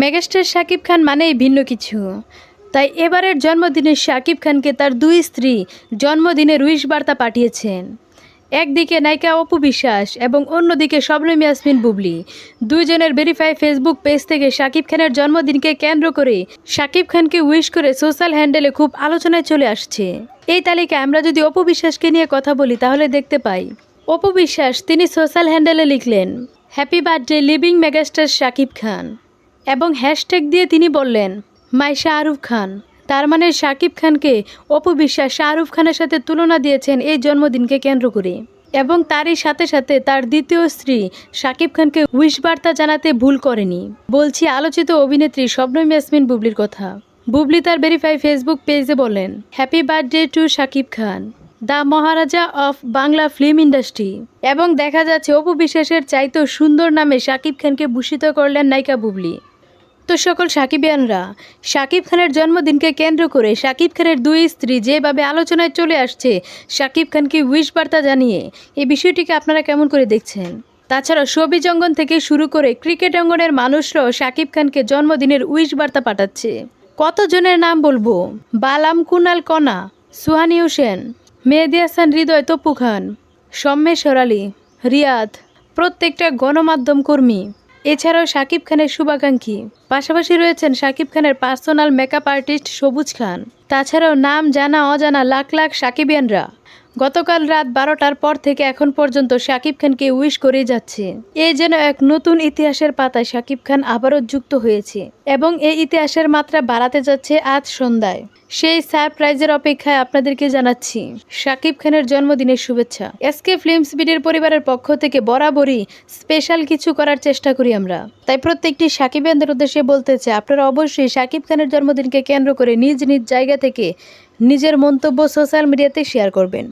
Megastar Shakib খান মানেই ভিন্ন কিছু। তাই এবারের জন্মদিনে শাকিব খানকে তার দুই স্ত্রী জন্মদিনের উইশ বার্তা পাঠিয়েছেন। একদিকে নায়িকা অপু বিশ্বাস এবং অন্যদিকে শবনম ইয়াসমিন বুবলি। দুইজনের ভেরিফাই ফেসবুক পেজ থেকে শাকিব খানের জন্মদিনকে কেন্দ্র করে শাকিব খানকে উইশ করে সোশ্যাল হ্যান্ডেলে খুব আলোচনায় চলে আসছে। এই তালিকায় আমরা যদি অপু বিশ্বাসকে নিয়ে কথা বলি, তাহলে দেখতে পাই। অপু বিশ্বাস, তিনি সোশ্যাল হ্যান্ডেলে লিখলেন, happy birthday living megastar Shakib Khan. এবং হ্যাশট্যাগ দিয়ে তিনি বললেন, মাই শাহরুখ খান। তার মানে শাকিব খানকে অপু বিশ্বাস শাহরুখ খানের সাথে তুলনা দিয়েছেন এই জন্মদিনকে কেন্দ্র করে। এবং তারই সাথে সাথে তার দ্বিতীয় স্ত্রী শাকিব খানকে উইশ বার্তা জানাতে ভুল করেনি। বলছি আলোচিত অভিনেত্রী শবনম ইয়াসমিন বুবলির কথা। বুবলি তার ভেরিফাই ফেসবুক পেজে বলেন happy birthday to Shakib Khan the maharaja of Bangla film industry এবং দেখা যাচ্ছে অপু বিশ্বাসের চাইতেও সুন্দর নামে শাকিব খানকে ভূষিত করলেন নায়িকা বুবলি। তো সকল সাকিবিয়ানরা। শাকিব খানের জন্মদিনকে কেন্দ্র করে শাকিব খানের দুই স্ত্রী যেভাবে আলোচনায় চলে আসছে শাকিব খানকে উইশ বার্তা জানিয়ে। এই বিষয়টিকে আপনারা কেমন করে দেখছেন? তাছাড়া সবিজ অঙ্গন থেকে শুরু করে ক্রিকেট অঙ্গনের মানুষরাও শাকিব খানকে জন্মদিনের উইশ বার্তা পাঠাচ্ছে। কতজনের নাম বলব? বালাম কুনাল কণা, সুহানি হোসেন, মেহেদি হাসান হৃদয় তপু খান সম্মেশ্বর আলী, রিয়াদ, প্রত্যেকটা গণমাধ্যম কর্মী। এছাড়াও শাকিব খানের শুভাকাঙ্ক্ষী। পাশাপাশি রয়েছেন শাকিব খানের পার্সোনাল মেকআপ আর্টিস্ট সবুজ খান। তাছাড়াও নাম জানা অজানা লাখ লাখ সাকিবিয়ানরা গতকাল রাত বারোটার পর থেকে এখন পর্যন্ত শাকিব খানকে উইশ করেই যাচ্ছে। এ যেন এক নতুন ইতিহাসের পাতায় শাকিব খান আবারও যুক্ত হয়েছে এবং এই ইতিহাসের মাত্রা বাড়াতে যাচ্ছে আজ সন্ধ্যায়। সেই সারপ্রাইজের অপেক্ষায় আপনাদেরকে জানাচ্ছি, শাকিব খানের জন্মদিনের শুভেচ্ছা। এসকে ফিল্মস বিডির পরিবারের পক্ষ থেকে বরাবরই স্পেশাল কিছু করার চেষ্টা করি আমরা। তাই প্রত্যেকটি সাকিবিয়ানদের উদ্দেশ্যে বলতে চাই, আপনারা অবশ্যই শাকিব খানের জন্মদিনকে কেন্দ্র করে নিজ নিজ জায়গা থেকে নিজের মন্তব্য সোশ্যাল মিডিয়াতে শেয়ার করবেন।